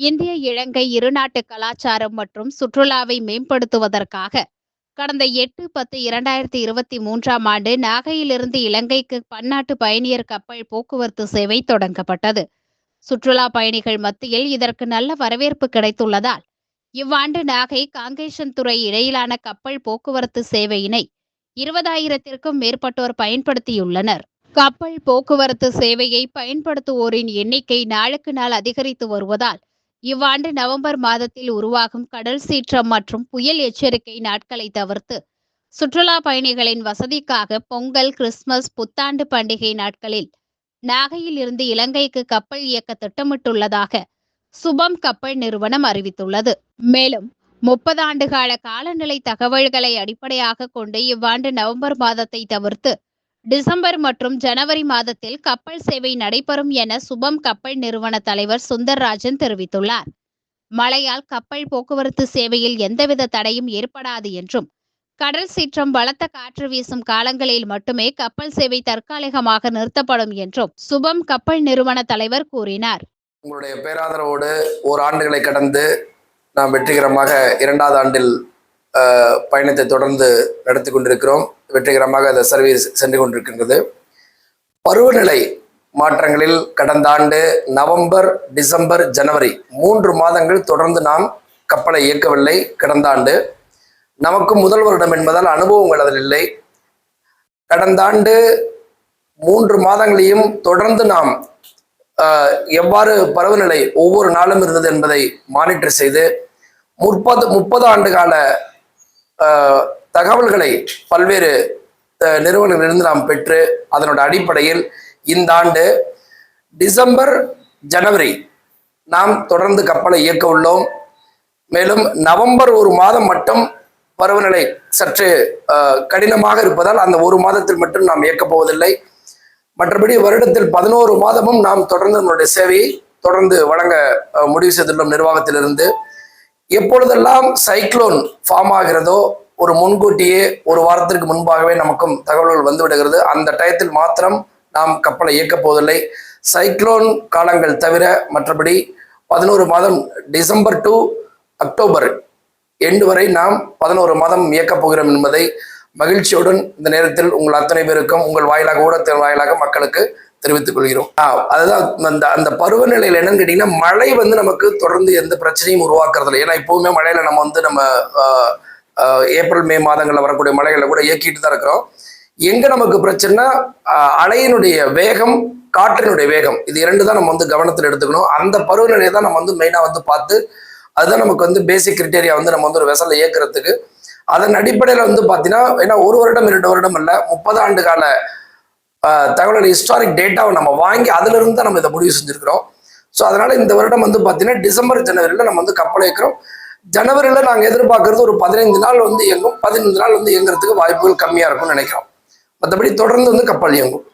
இந்திய இலங்கை இருநாட்டு கலாச்சாரம் மற்றும் சுற்றுலாவை மேம்படுத்துவதற்காக கடந்த எட்டு பத்து இரண்டாயிரத்தி இருபத்தி மூன்றாம் ஆண்டு நாகையிலிருந்து இலங்கைக்கு பன்னாட்டு பயணியர் கப்பல் போக்குவரத்து சேவை தொடங்கப்பட்டது. சுற்றுலா பயணிகள் மத்தியில் இதற்கு நல்ல வரவேற்பு கிடைத்துள்ளதால் இவ்வாண்டு நாகை காங்கேசன்துறை இடையிலான கப்பல் போக்குவரத்து சேவையினை இருபதாயிரத்திற்கும் மேற்பட்டோர் பயன்படுத்தியுள்ளனர். கப்பல் போக்குவரத்து சேவையை பயன்படுத்துவோரின் எண்ணிக்கை நாளுக்கு நாள் அதிகரித்து வருவதால் இவ்வாண்டு நவம்பர் மாதத்தில் உருவாகும் கடல் சீற்றம் மற்றும் புயல் எச்சரிக்கை நாட்களை தவிர்த்து சுற்றுலா பயணிகளின் வசதிக்காக பொங்கல் கிறிஸ்துமஸ் புத்தாண்டு பண்டிகை நாட்களில் நாகையில் இருந்து இலங்கைக்கு கப்பல் இயக்க திட்டமிட்டுள்ளதாக சுபம் கப்பல் நிறுவனம் அறிவித்துள்ளது. மேலும் முப்பது ஆண்டுகால காலநிலை தகவல்களை அடிப்படையாக கொண்டு இவ்வாண்டு நவம்பர் மாதத்தை தவிர்த்து டிசம்பர் மற்றும் ஜனவரி மாதத்தில் கப்பல் சேவை நடைபெறும் என சுபம் கப்பல் நிறுவன தலைவர் சுந்தர்ராஜன் தெரிவித்துள்ளார். மழையால் கப்பல் போக்குவரத்து சேவையில் எந்தவித தடையும் ஏற்படாது என்றும் கடல் சீற்றம் பலத்த காற்று வீசும் காலங்களில் மட்டுமே கப்பல் சேவை தற்காலிகமாக நிறுத்தப்படும் என்றும் சுபம் கப்பல் நிறுவன தலைவர் கூறினார். உங்களுடைய பேராதரவோடு ஓர் ஆண்டுகளை கடந்து நாம் வெற்றிகரமாக இரண்டாவது ஆண்டில் பயணத்தை தொடர்ந்து நடத்தி கொண்டிருக்கிறோம். வெற்றிகரமாக அந்த சர்வீஸ் சென்று கொண்டிருக்கின்றது. பருவநிலை மாற்றங்களில் கடந்த ஆண்டு நவம்பர் டிசம்பர் ஜனவரி மூன்று மாதங்கள் தொடர்ந்து நாம் கப்பலை இயக்கவில்லை கடந்த ஆண்டு. நமக்கு முதல் வருடம் என்பதால் அனுபவங்கள் அதில் இல்லை. கடந்த ஆண்டு மூன்று மாதங்களையும் தொடர்ந்து நாம் எவ்வாறு பருவநிலை ஒவ்வொரு நாளும் இருந்தது என்பதை மானிட்டர் செய்து முப்பது முப்பது ஆண்டு கால தகவல்களை பல்வேறு நிறுவனங்களிலிருந்து நாம் பெற்று அதனோட அடிப்படையில் இந்த ஆண்டு டிசம்பர் ஜனவரி நாம் தொடர்ந்து கப்பலை இயக்க உள்ளோம். மேலும் நவம்பர் ஒரு மாதம் மட்டும் பருவநிலை சற்று கடினமாக இருப்பதால் அந்த ஒரு மாதத்தில் மட்டும் நாம் இயக்கப் போவதில்லை. மற்றபடி வருடத்தில் பதினோரு மாதமும் நாம் தொடர்ந்து நம்மளுடைய சேவையை தொடர்ந்து வழங்க முடிவு செய்துள்ளோம் நிர்வாகத்திலிருந்து. எப்பொழுதெல்லாம் சைக்ளோன் ஃபார்ம் ஆகிறதோ ஒரு முன்கூட்டியே ஒரு வாரத்திற்கு முன்பாகவே நமக்கும் தகவல்கள் வந்து விடுகிறது அந்த டயத்தில் மாத்திரம் நாம் கப்பலை இயக்கப் போவதில்லை. சைக்ளோன் காலங்கள் தவிர மற்றபடி பதினோரு மாதம் டிசம்பர் டு அக்டோபர் எண்டு வரை நாம் பதினோரு மாதம் இயக்கப் போகிறோம் என்பதை மகிழ்ச்சியுடன் இந்த நேரத்தில் உங்கள் அத்தனை பேருக்கும் உங்கள் வாயிலாக ஊடகத்தின் வாயிலாக மக்களுக்கு தெரிவித்துக் கொள்கிறோம். ஆ, அதுதான் அந்த அந்த பருவநிலையில் என்னன்னு கேட்டீங்கன்னா மழை வந்து நமக்கு தொடர்ந்து எந்த பிரச்சனையும் உருவாக்குறதில்லை. ஏன்னா இப்பவுமே மழையில நம்ம வந்து நம்ம ஏப்ரல் மே மாதங்களில் வரக்கூடிய மழைகளை கூட இயக்கிட்டு தான் இருக்கிறோம். எங்கே நமக்கு பிரச்சனைனா அலையினுடைய வேகம் காற்றினுடைய வேகம் இது இரண்டு தான் நம்ம வந்து கவனத்தில் எடுத்துக்கணும். அந்த பருவநிலையை தான் நம்ம வந்து மெயினாக வந்து பார்த்து அதுதான் நமக்கு வந்து பேசிக் கிரிட்டேரியா வந்து நம்ம வந்து ஒரு வெசலை இயக்குறதுக்கு. அதன் அடிப்படையில் வந்து பார்த்தீங்கன்னா ஏன்னா ஒரு வருடம் இரண்டு வருடம் இல்லை முப்பது ஆண்டு கால தகவலோட ஹிஸ்டாரிக் டேட்டாவை நம்ம வாங்கி அதிலிருந்து தான் நம்ம இதை முடிவு செஞ்சுருக்கிறோம். ஸோ அதனால் இந்த வருடம் வந்து பார்த்தீங்கன்னா டிசம்பர் ஜனவரியில் நம்ம வந்து கப்பல் இயக்கிறோம். ஜனவரியில் நாங்கள் எதிர்பார்க்கறது ஒரு பதினைந்து நாள் வந்து இயங்கும். பதினைந்து நாள் வந்து இயங்குறதுக்கு வாய்ப்புகள் கம்மியாக இருக்கும்னு நினைக்கிறோம். மற்றபடி தொடர்ந்து வந்து கப்பல் இயங்கும்.